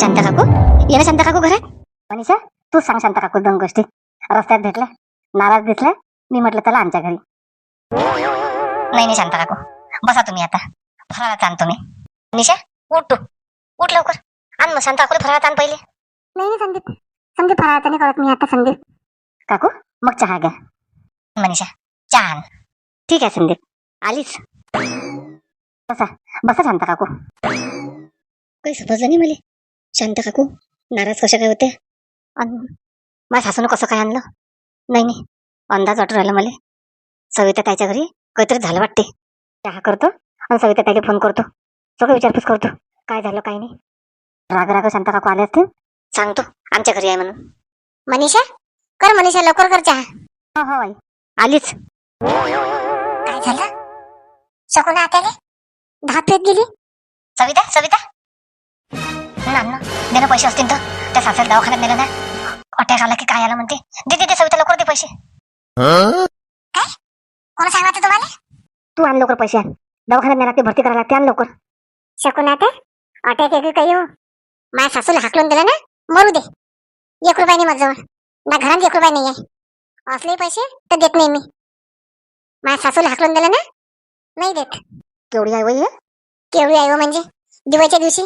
शांत काकू. ये ना शांत काकू घरात मनीषा तू सांग शांत काकू दोन गोष्टी. रस्त्यात भेटल्या नाराज दिसल्या मी म्हटलं त्याला आमच्या घरी. नाही नाही शांत काकू. बसा तुम्ही आता. फराळात आणतो मी निशा उठ तू. उठ लवकर. आण मग शांत काकूला फराळात आण पहिले. नाही नाही संदीप. संदीप फराळाचा नाही करत मी आता संदीप. काकू मग चहा घ्या. मनीषा चहा आण. ठीक आहे संदीप. आलीच. बसा. बसा शांत काकू. काही समजलं नाही मला. शांत काकू. नाराज कशा काय होते? अन माझ्या सासूनं कसं काय आणलं? नाही नाही. अंदाज वाटून राहिला मला. सविता त्याच्या घरी काहीतरी झालं वाटते. चहा करतो आणि सविता त्याला फोन करतो. सगळं विचारपूस करतो. काय झालं काय नाही. राग राग शांत काकू आले असतील? सांगतो. आमच्या घरी आहे म्हणून. मनीषा? कर मनीषा लवकर कर चहा. हो हो आई. आलीच. काय झालं? शकून आत्याने दहा पेट गेली सविता सविता? दे ना पैसे असतील तर त्या सासऱ्याला दवाखान्यात नेलं ना. अटॅक आला की काय आला म्हणते. दे दे दे सविता लवकर दे पैसे. कोण सांगायचं तुम्हाला? तू आण लवकर पैसे दवाखान्यात नेला ते भरती करायला लागते आण लवकर. शकून आता अटॅक एक काही हो? माझ्या सासूला हाकलून दिलं ना मरू दे. एक रुपया नाही माझ्याजवळ. ना घरात एक रुपया नाही आहे असले पैसे तर देत नाही मी. माझ्या सासूला हाकलून दिलं ना नाही देत. केवढी आहे वय केवढी आहे हो म्हणजे? दिवाळीच्या दिवशी.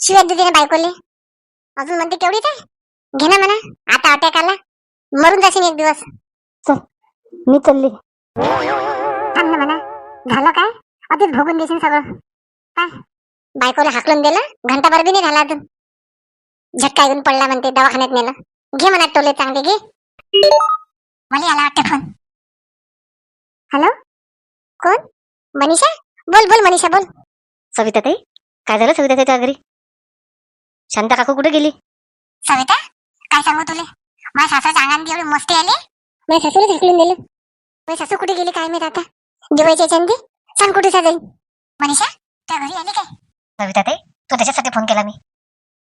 शिवाय देते ना बायकोले. अजून म्हणते केवढीच आहे? घे ना म्हणा. आता अटॅक आला. मरून जाशील एक दिवस. चल मी चालली. थांब ना म्हणा. झालं काय? अतिच भोगून देशील सगळं. काय? बायकोला हाकलून दिलं. घंटाभर बी नाही झाला अजून. झटका येऊन पडला म्हणते दवाखान्यात नेलं. घे म्हणा टोले चांगले घे. मला आला वाटतं फोन हॅलो? कोण? मनीषा? बोल बोल मनीषा बोल. सविता ताई काय झालं सविता ताईच्या घरी? शांता काकू कुठे गेली? सविता काय सांगू तुले? माझ्या सासूच्या अंगाने एवढी मस्ती आली? माझ्या सासूला ढकलून दिलं माझी सासू कुठे गेली काय माहीत आता? दिवाळीच्या चंदी सांग कुठे जाईल मनीषा त्या घरी आली काय? सविता ताई तू त्याच्यासाठी फोन केला मी.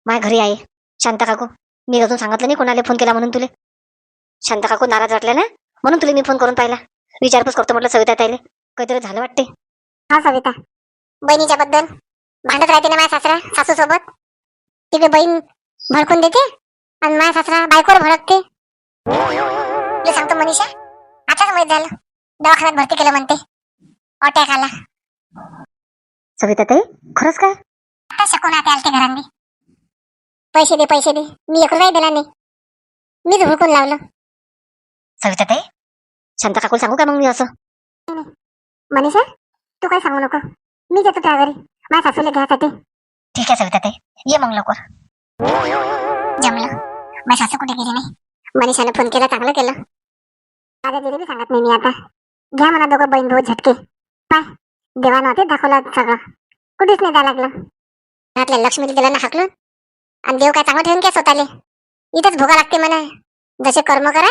माझ्या घरी आहे. शांता काकू मी अजून सांगितलं नाही कोणाला फोन केला म्हणून तुले. शांता काकू नाराज वाटल्या ना? म्हणून तुला मी फोन करून पाहिला. विचारपूस करतो म्हटलं सविता ताईले. काहीतरी झालं वाटते हा सविता. बहिणीच्या बद्दल. भांडत राहते ना माझ्या सासरा सासू सोबत तिकडे बहीण भडकून देते आणि माझ्या सासरा बायकोवर भडकते. तुला सांगतो मनीषा आताच माहीत झालं. दवाखान्यात भरती केलं म्हणते. अटॅक आला. सविता ताई खरंच काय? आता शकून आता आलते घरांनी. पैसे दे पैसे दे. मी एक रुपया दिला नाही. मीच भुकून लावलं. सविता ताई शांता काकूला सांगू का मग मी असं? मनीषा तू काय सांगू नको. मी येतो त्या घरी. माझ्या सासूला घ्यासाठी. ठीक आहे. सविता ताई ये मग लवकर. जमलं. माझी सासू कुठे गेली नाही? मनीषाने फोन केला चांगलं केलं. माझ्या दिली सांगत नाही मी आता. घ्या म्हणा दोघं बहीण भाऊ झटके. पाय. देवानं होते दाखवलं सगळं. कुठेच नाही द्यायला लागलं. घरातल्या लक्ष्मी दिलं ना हाकलून. आणि देव काय चांगलं ठेवून काय स्वतःले. इथंच भोगा लागते म्हणा. जसे कर्म करा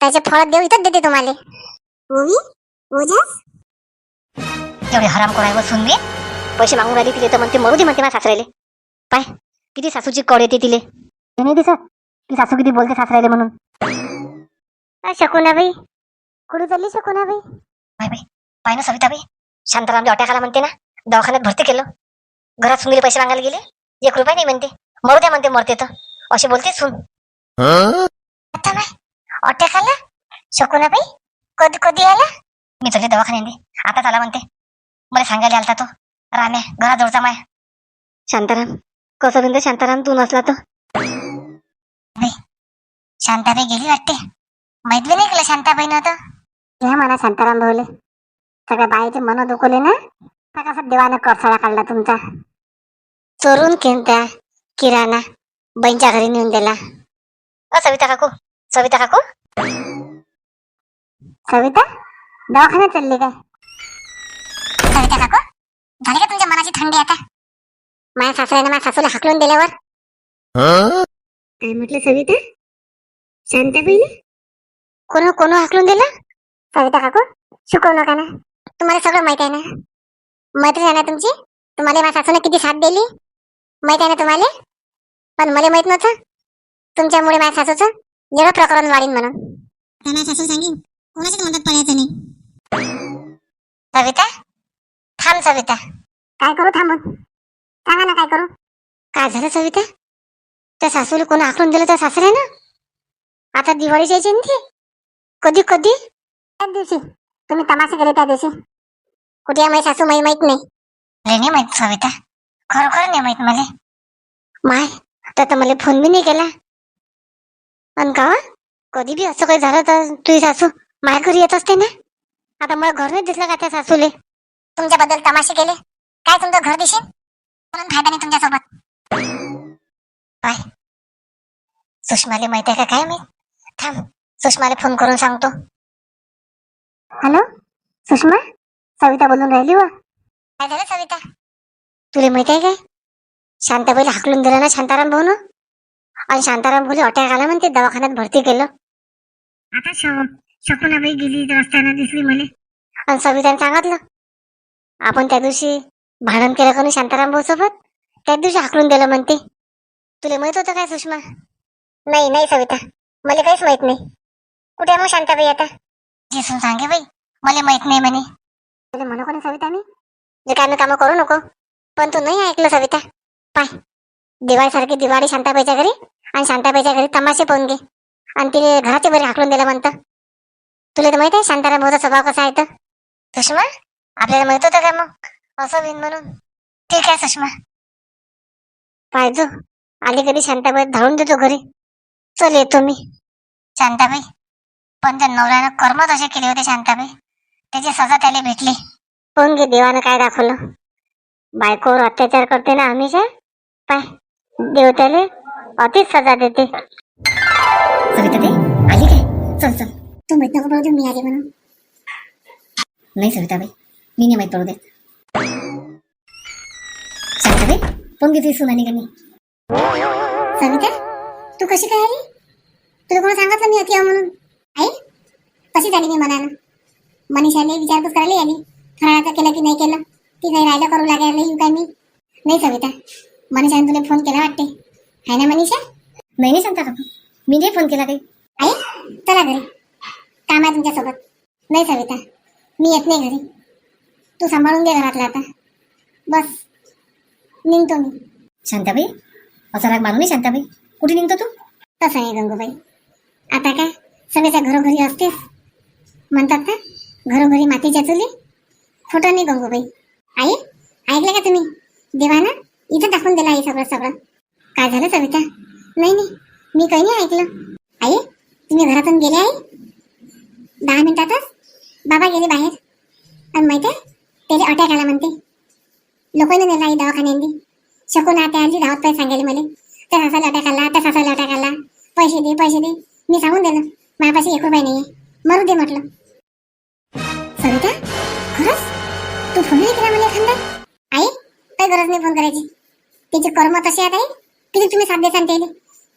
त्याचे फळ देव इथंच देते तुम्हाला. ओवी हराम कोणाय बसून मी पैसे मागून राहिली तिले तर म्हणते मरू दे म्हणते माझ्या सासऱ्याले. पाय किती सासूची कळ येते तिले. हे नाही दिसत. की सासू किती बोलते सासऱ्याले म्हणून. शकुना बाई कुठे चालली शकुना बाई बाई पाय ना सविता बाई शांतारामच्या अटॅक आला म्हणते ना. दवाखान्यात भरती केलं. घरात सुनील पैसे मागायला गेले. एक रुपया नाही म्हणते. मरू द्या म्हणते मरते तर. असे बोलते सुन. आता नाही अटॅक आला? शकुना बाई कधी कधी आला? मी तुझ्या दवाखान्यात आता आला म्हणते. मला सांगायला आलता तो. राम्या घराजवळचा माय. शांताराम कसं बिंद शांताराम तू नसला तर? शांताबाई गेली वाटते. माहीत बी नाही केलं शांताबाई नव्हतं हे म्हणा शांताराम भाऊले सगळ्या बाईचे मन दुखवले ना? तर कसं देवानं करसाळा काढला तुमचा? चोरून किंता किराणा बहीणच्या घरी नेऊन दिला अ सविता काकू सविता काकू? सविता दवाखान्यात चालली काय? सविता काकू? झाली का तुमच्या मनाची थंडी आता? माझ्या सासऱ्याने माझ्या सासूला हाकलून दिल्यावर. काय म्हटलं सविता? शांताबाईने कोण कोण हाकलून दिलं? सविता काकू शिकवू नका ना. तुम्हाला सगळं माहीत आहे ना? मैत्रीण आहे ना तुमची? तुम्हाला माझ्या सासूने किती साथ दिली? माहीत आहे ना तुम्हाला? पण मला माहीत नव्हतं. तुमच्यामुळे माझ्या सासूचं एवढं प्रकरण वाढीन म्हणून. त्यांना सासू सांगेन. कोणाच्याच मदत पडायचं नाही. सविता? थांब सविता. काय करू थांबून? सांगा ना काय करू? काय झालं सविता? त्या सासूला कोण आखून दिलं त्या सासरे ना आता दिवाळीच्या यायची ना ती? कधी कधी? त्याच दिवशी. तुम्ही तमाशा केले त्या दिवशी. कुठे आहे माझी सासू माही माहीत नाही. लय नाही माहीत सविता. खरोखर नाही माहीत मला. माय तर आता मला फोन बी नाही केला. आणि का कधी बी असं काही झालं तर तुझी सासू माझ्या घरी येत असते ना? आता मला घर नाही दिसलं का त्या सासूले? तुमच्याबद्दल तमाशे केले? काय तुमचं घर दिसेल? म्हणून फायदा नाही तुमच्यासोबत. काय? सुषमाले माहीत आहे का काय मी? थांब सुषमाला फोन करून सांगतो. हॅलो सुषमा? सविता बोलून राहिली व? काय झालं सविता? तुला माहीत आहे काय? शांताबाईला हाकलून दिलं ना शांताराम भाऊ आणि शांताराम भाऊला अटॅक आला म्हणते दवाखान्यात भरती केलं. आता शकुनाबाई गेली रस्त्यानं दिसली मला. आणि सविताने सांगितलं आपण त्या दिवशी भांडण केलं का नाही शांताराम भाऊ सोबत? त्याच दिवशी हाकलून दिलं म्हणते. तुला माहीत होतं काय सुषमा? नाही नाही सविता. मला काहीच माहीत नाही. कुठे आहे मग शांताबाई आता? दिसून सांगे बाई. मला माहीत नाही म्हणे. तुला म्हणू कोणी सविता मी? जे काय कामं करू नको. पण तू नाही ऐकलं सविता. पाय. दिवाळीसारखी दिवाळी शांताबाईच्या घरी आणि शांताबाईच्या घरी तमाशे पाहून घे. आणि तिने घराच्या बरी हाकलून दिलं म्हणतं. तुला तर माहीत आहे शांताराम भाऊचा स्वभाव कसा आहे तर. सुषमा? आपल्याला माहीत होतं का मग? असं बिन म्हणून. ठीक आहे सुषमा. पाहिजो आली कधी शांताबाई धावून देतो घरी. चल येतो मी. शांताबाई पण त्या नवऱ्यानं कर्म तसे केले होते शांताबाई. त्याची सजा त्याला भेटली. कोण घे देवानं काय दाखवलं? बायकोवर अत्याचार करते ना हमेशा? पाय देव त्याला अतिच सजा देते. सविता ते आली काय? चल चल. तू माहीत नको मी आली म्हणून. नाही सविताबाई. मी नाही माहीत पडू दे शांताबाई फोन घेतली सुनानी का मी सविता तू कशी काय आली तुला कोण सांगितलं मी अति आहे म्हणून आई कशी झाली मी मनानं मनीषाने विचारपूस करायला आली फराळाचं केलं की नाही केलं ती काही राहिलं करू लागायला येऊ काय मी नाही सविता मनीषाने तुला फोन केला वाटते आहे ना मनीषा नाही नाही सांगता काकू मी नाही फोन केला काही आई चला घरी काम आहे तुमच्यासोबत नाही सविता मी येत नाही घरी तू सांभाळून घे घरातलं आता. बस. निघतो मी. शांताबाई असा राग मानू नाही शांताबाई. कुठे निघतो तू? तसं नाही गंगूबाई. आता काय? सगळ्याच्या घरोघरी असतेस? म्हणतात ना घरोघरी मातीच्या चुली? खोटं नाही गंगूबाई. आई ऐकलं का तुम्ही? देवानं इथं दाखवून दिलं आई सगळं सगळं. काय झालं सविता? नाही नाही. मी काही नाही ऐकलं. आई तुम्ही घरातून गेले आई दहा मिनिटातच? बाबा गेले बाहेर. आणि माहिती आहे? त्याला अटॅक आला म्हणते. लोकांनी नेला आई दवाखान्यांनी शकून आता आली धावत पाय सांगायला मला. त्या सासाला अटॅक आला त्या सासाला अटॅक आला. पैसे दे पैसे दे. मी सांगून दिलं माझ्यापाशी एक रुपये नाही मरू दे म्हटलं. सविता खरंच? तू फोन नाही केला मला एखादा? आई काही गरज नाही फोन करायची. त्याचे कर्म तसे आहेत आई. किती तुम्ही साथ देसान त्याले?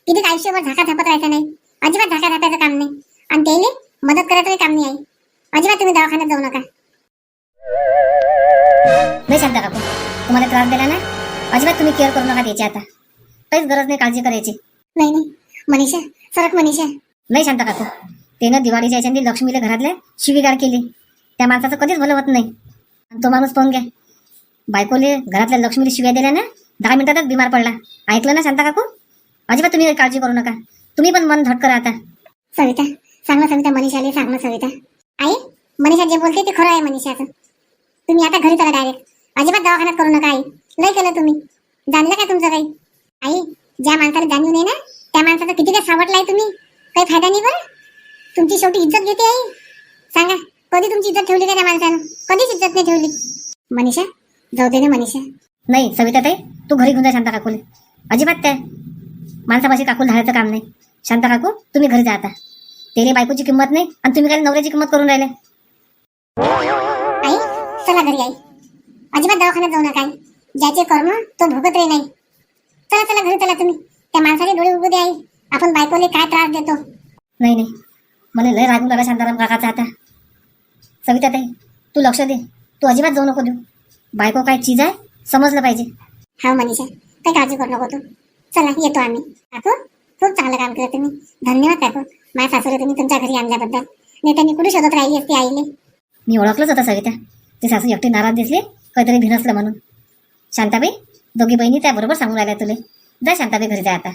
किती आयुष्यभर झाका झापत राहायचं नाही. अजिबात झाका झापायचं काम नाही. आणि त्याने मदत करायचं काम नाही आई. अजिबात तुम्ही दवाखान्यात जाऊ नका. नाही शांता काकू तुम्हाला त्रास दिला ना? अजिबात तुम्ही केअर करू नका त्याची आता। काहीच गरज नाही काळजी करायची नाही नाही। मनीषा सरक मनीषा। नाही शांता काकू त्यानं दिवाळीच्या याच्याने लक्ष्मीला घरातल्या शिवीगाळ केली त्या माणसाचं कधीच भलं होत नाही। आणि तो माणूस पाहून घ्या बायकोले घरातल्या लक्ष्मीला शिव्या दिल्या ना दहा मिनिटातच बिमार पडला. ऐकलं ना शांता काकू? अजिबात तुम्ही काळजी करू नका. तुम्ही पण मन धट करा आता सविता सांग ना सविता मनीषाले सांग ना सविता. आई मनीषा जे बोलते ते खरं आहे मनीषाचं. तुम्ही आता घरी चला डायरेक्ट अजिबात दवाखान्यात करू नका आई. नाही केलं तुम्ही. जाणलं का तुमचं काही? आई ज्या माणसाला जाणीव नाही ना त्या माणसाचा किती काय सावटलाय तुम्ही? काही फायदा नाही बरं? तुमची शेवटी इज्जत घेते आई. सांगा कधी तुमची इज्जत ठेवली का त्या माणसानं? कधीच इज्जत नाही ठेवली. मनीषा जाऊ दे ना मनीषा. नाही सविता ताई तू घरी घेऊन जा शांता काकूले. अजिबात त्या माणसापाशी काकूला धाडायचं काम नाही. शांता काकू तुम्ही घरी जा आता. तेरे बायकोची किंमत नाही आणि तुम्ही काय नवऱ्याची किंमत करून राहिले? चला घरी आई. अजिबात दवाखान्यात जाऊ नका ज्याचे कर्म तो भोगत रे नाही. चला चला घरी चला तुम्ही. त्या माणसाचे डोळे दे आई. आपण बायकोले काय त्रास देतो? नाही नाही. मला लय रागून लागला शांताराम काकाचा आता. सविता ताई तू लक्ष दे. तू अजिबात जाऊ नको देऊ. बायको काय चीज आहे? समजलं पाहिजे. हा मनीषा. काही काळजी करू नको तू. चला येतो आम्ही. काकू खूप चांगलं काम केलं तुम्ही. धन्यवाद काकू. माझ्या सासूला तुम्ही तुमच्या घरी आणल्याबद्दल. नाही त्यांनी कुठे शोधत राहिली असती आईले? मी ओळखलंच होतं सविता. ते सासू एकटी नाराज दिसले काहीतरी भिनसलं म्हणून. शांताबाई दोघी बहिणी त्याबरोबर सांगून राहिल्या तुले. जा शांताबाई घरी जा आता.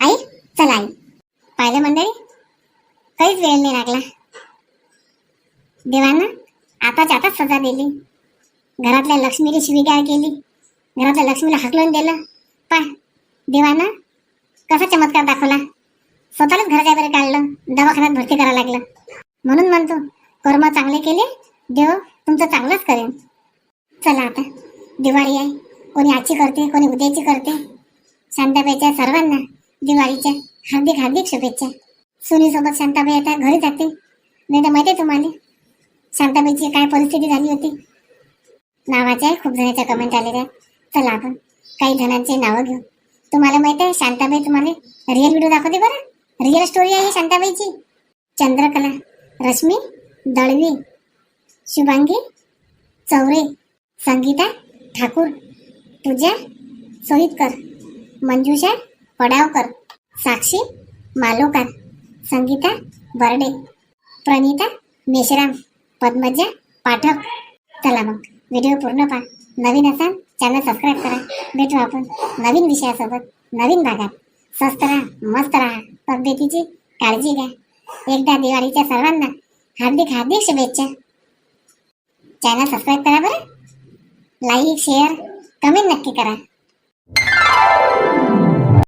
आई चला आई. पाहिलं मंडळी? काहीच वेळ नाही लागला. देवानं आताच आताच सजा दिली. घरातल्या लक्ष्मीला शिवीगाळ केली. घरातल्या लक्ष्मीला हकलून दिलं. पा देवानं कसा चमत्कार दाखवला? स्वतःलाच घराच्या बाहेर काढलं दवाखान्यात भरती करायला लागलं. म्हणून म्हणतो कर्म चांगले केले देव तुमचं चांगलंच करेन. चला आता. दिवाळी आहे. कोणी आजची करते कोणी उद्याची करते. शांताबाईच्या सर्वांना दिवाळीच्या हार्दिक हार्दिक शुभेच्छा. सुनीसोबत शांताबाई आता घरी जाते. नाही तर माहिती आहे तुम्हाला? शांताबाईची काय परिस्थिती झाली होती? नावाच्या खूप जणांच्या कमेंट आलेल्या चला आपण काही जणांचे नावं घेऊ. तुम्हाला माहिती आहे शांताबाई तुम्हाला रिअल व्हिडिओ दाखवते बरं. रिअल स्टोरी आहे शांताबाईची. चंद्रकला रश्मी दळवी शुभांगी चौरे संगीता ठाकूर पूजा सोहितकर मंजुषा पडावकर साक्षी मालोकर संगीता बर्डे प्रणिता मेश्राम पद्मजा पाठक. चला मग व्हिडिओ पूर्ण पहा. नवीन असाल चॅनल सबस्क्राईब करा. भेटू आपण नवीन विषयासोबत नवीन भागात. स्वस्त राहा मस्त राहा. तब्येतीची काळजी घ्या. एकदा दिवाळीच्या सर्वांना हार्दिक हार्दिक शुभेच्छा. चॅनल सबस्क्राईब करा बरं. लाईक शेअर कमेंट नक्की करा.